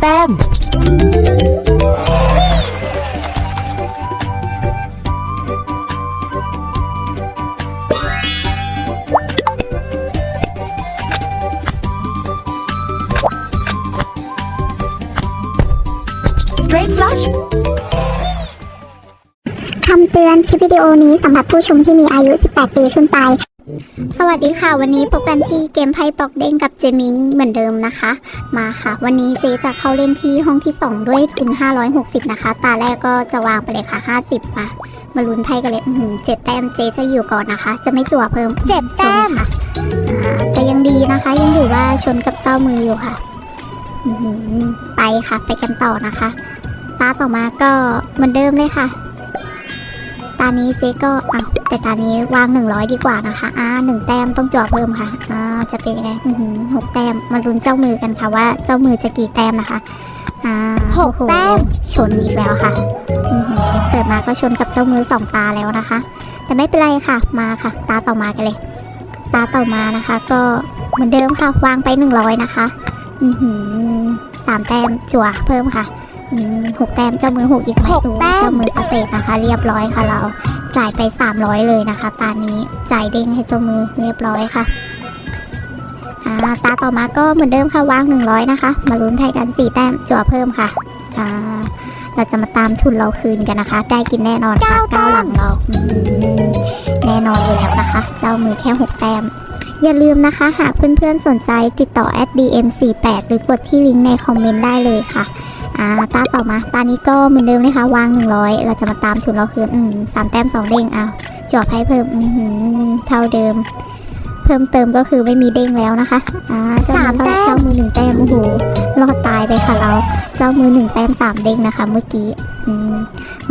แต้ม straight flush คำเตือนคลิปวิดีโอนี้สำหรับผู้ชมที่มีอายุ 18 ปีขึ้นไป สวัสดีค่ะ วันนี้พบกันที่เกมไพ่ปอกเด้งกับเจมิงเหมือนเดิมนะคะ มาค่ะ วันนี้เจจะเข้าเล่นที่ห้องที่ 2 ด้วยทุน 560 นะคะ ตาแรกก็จะวางไปเลยค่ะ 50 มามาลุ้นไพ่กันเลยอื้อหือเจ็ดแต้มเจจะอยู่ก่อนนะคะ จะไม่จั่วเพิ่มเจ็ดแต้มค่ะอ่าแต่ยังดีนะคะ ยังถือว่าชนกับเจ้ามืออยู่ค่ะอื้อหือไปค่ะ ไปกันต่อนะคะ ตาต่อมาก็เหมือนเดิมเลยค่ะ ตานี้เจ๊ก็อ้าวแต่ตานี้วาง 100 ดีกว่านะคะ อ่าหนึ่งแต้มต้องจ่อเพิ่มค่ะ อ่าจะเป็นยังไงอื้อหือหกแต้มมาลุ้นเจ้ามือกันค่ะว่าเจ้ามือจะกี่แต้มนะคะ อ่าหกโอ้โแต้มชนอีกแล้วค่ะอื้อหือเปิดมาก็ชนกับเจ้ามือสองตาแล้วนะคะ แต่ไม่เป็นไรค่ะมาค่ะ ตาต่อมากันเลย ตาต่อมานะคะ ก็เหมือนเดิมค่ะวางไป 100 นะคะ อือหือสามแต้มจั่วเพิ่มค่ะอืม หกแต้มเจ้ามือหกอีกไหมหกแต้มเจ้ามือสเตทนะคะ เรียบร้อยค่ะเรา จ่ายไป 300 เลยนะคะ ตานี้จ่ายเด้งให้เจ้ามือเรียบร้อยค่ะอ่าตาต่อมาก็เหมือนเดิมค่ะวาง 100 นะคะ มาลุ้นไทยกัน 4 แต้มจั่วเพิ่มค่ะอ่าเราจะมาตามทุนเราคืนกันนะคะ ได้กินแน่นอนค่ะเก้าหลังเราอืมแน่นอนอยู่แล้วนะคะ เจ้ามือแค่ 6 แต้มอย่าลืมนะคะ หากเพื่อนๆสนใจติดต่อ @dm48 หรือกดที่ลิงก์ในคอมเมนต์ได้เลยค่ะ อ่าตาต่อมา ตานี้ก็เหมือนเดิมเลยค่ะวาง 100 เราจะมาตามทุนเราคืนอืมสามแต้มสองเด้งอ้าวจวบให้เพิ่มอือหือเท่าเดิม เพิ่มเติมก็คือไม่มีเด้งแล้วนะคะอ่าเจ้สามอแต้มเจ้ามือหนึ่งแต้มโอ้โหรอดตายไปค่ะเราเจ้ามือหนึ่งแต้มสามเด้งนะคะ เมื่อกี้อืม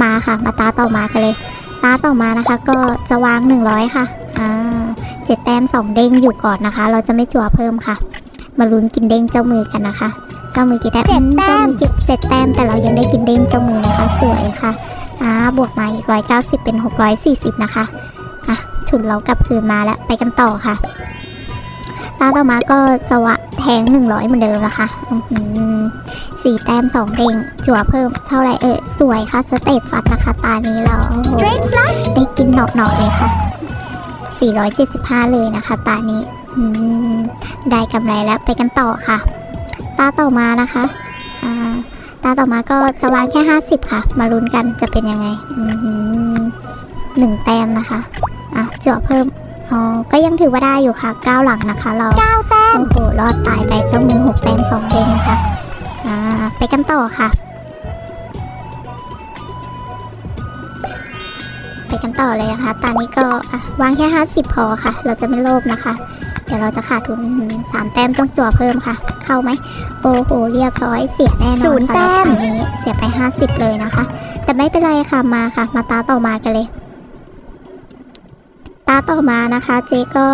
มาค่ะ มาตาต่อมากันเลย ตาต่อมานะคะ ก็จะวาง 100 ค่ะอ่าเจ็ดแต้มสองเด้งอยู่ก่อนนะคะ เราจะไม่จั่วเพิ่มค่ะ มาลุ้นกินเด้งเจ้ามือกันนะคะ เจ้ามือกี่แต้มเจ็ดอืแต้มเจ้ามือเก็บเจ็ดแต้มแต่เรายังได้กินเด้งเจ้ามือนะคะ สวยค่ะอ่าบวกมาอีกร้อยเก้าสิบเป็นหกร้อยสี่สิบนะคะอะทุนเรากลับคืนมาแล้วไปกันต่อค่ะตาต่อมาก็จะวะแทงหนึ่งร้อยเหมือนเดิมนะคะอื้อหือสี่แต้มสองเด้งจั่วเพิ่มเท่าไหร่เอ่ยสวยค่ะสเตตฟัดนะคะ ตานี้เราโอ้โห straight flush ได้กินหนอกๆเลยค่ะ 475 เลยนะคะ ตานี้อืมได้กำไรแล้วไปกันต่อค่ะ ตาต่อมานะคะอ่าตาต่อมาก็จะวางแค่ 50 ค่ะ มาลุ้นกันจะเป็นยังไงอือหือหนึ่งแต้มนะคะอะเจาะเพิ่มอ๋อก็ยังถือว่าได้อยู่ค่ะเก้าหลังนะคะ เราเก้าแต้มโอ้โหรอดตายไปเจ้ามือหกแต้มสองเด้งนะคะอ่าไปกันต่อค่ะ ไปกันต่อเลยนะคะตอนนี้ก็อะวางแค่ 50 พอค่ะ เราจะไม่โลภนะคะ เดี๋ยวเราจะขาดทุนอื้อหือสามแต้มต้องจั่วเพิ่มค่ะ เข้าไหมโอ้โหเรียบร้อยเสียแน่นอนศูนย์ค่ะแต้มรอบนี้เสียไป 50 เลยนะคะ แต่ไม่เป็นไรค่ะมาค่ะ มาตาต่อมากันเลย ตาต่อมานะคะเจ๊ก็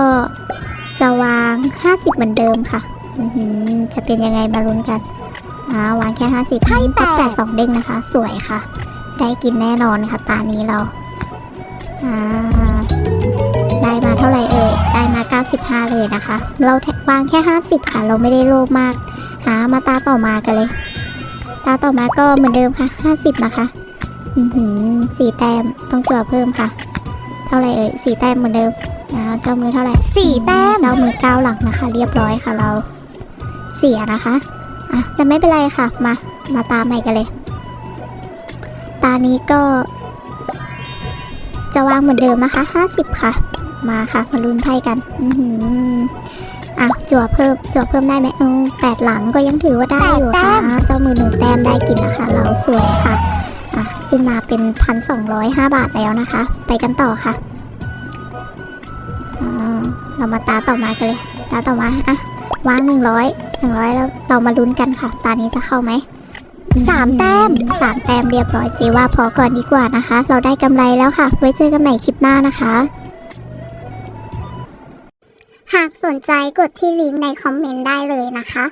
จะวาง 50 เหมือนเดิมค่ะอื้อหือจะเป็นยังไงมาลุ้นกันอ่าวางแค่50ไพ่แปดแปดสองเด้งนะคะ สวยค่ะ ได้กินแน่นอนค่ะ ตานี้เราอ่า ได้มาเท่าไหร่เอ่ยได้มา 95 เลยนะคะ เราแทวางแค่ 50 ค่ะ เราไม่ได้โลภมากหามาตาต่อมากันเลย ตาต่อมาก็เหมือนเดิมค่ะ 50 นะคะอือหือสี่แต้มต้องจั่วเพิ่มค่ะ เท่าไหร่เอ่ยสี่แต้มเหมือนเดิมอ่าเจ้ามือเท่าไหร่สี่แต้มเจ้ามือเก้าหลังนะคะ เรียบร้อยค่ะเราเสียนะคะอะแต่ไม่เป็นไรค่ะมามาตามใหม่กันเลย ตานี้ก็จะวางเหมือนเดิมนะคะ 50 ค่ะ มาค่ะ มาลุ้นไพ่กัน อือหืออะจั่วเพิ่มจั่วเพิ่มได้ไหมเออแปดหลังก็ยังถือว่าได้อยู่แปดแต้ค่ะมเจ้ามือหนึ่งแต้มได้กินนะคะ เราสวยค่ะอะ ขึ้นมาเป็นพันสองร้อยห้าบาทแล้วนะคะ ไปกันต่อค่ะอ่าเรามาตาต่อมากันเลย ตาต่อมาอะวางหนึ่งร้อยหนึ่งร้อยแล้วเรามาลุ้นกันค่ะ ตานี้จะเข้าไหมสามแต้มสามแต้มเรียบร้อยเจว่าพอก่อนดีกว่านะคะ เราได้กำไรแล้วค่ะ ไว้เจอกันใหม่คลิปหน้านะคะ หากสนใจกดที่ลิงก์ในคอมเมนต์ได้เลยนะคะ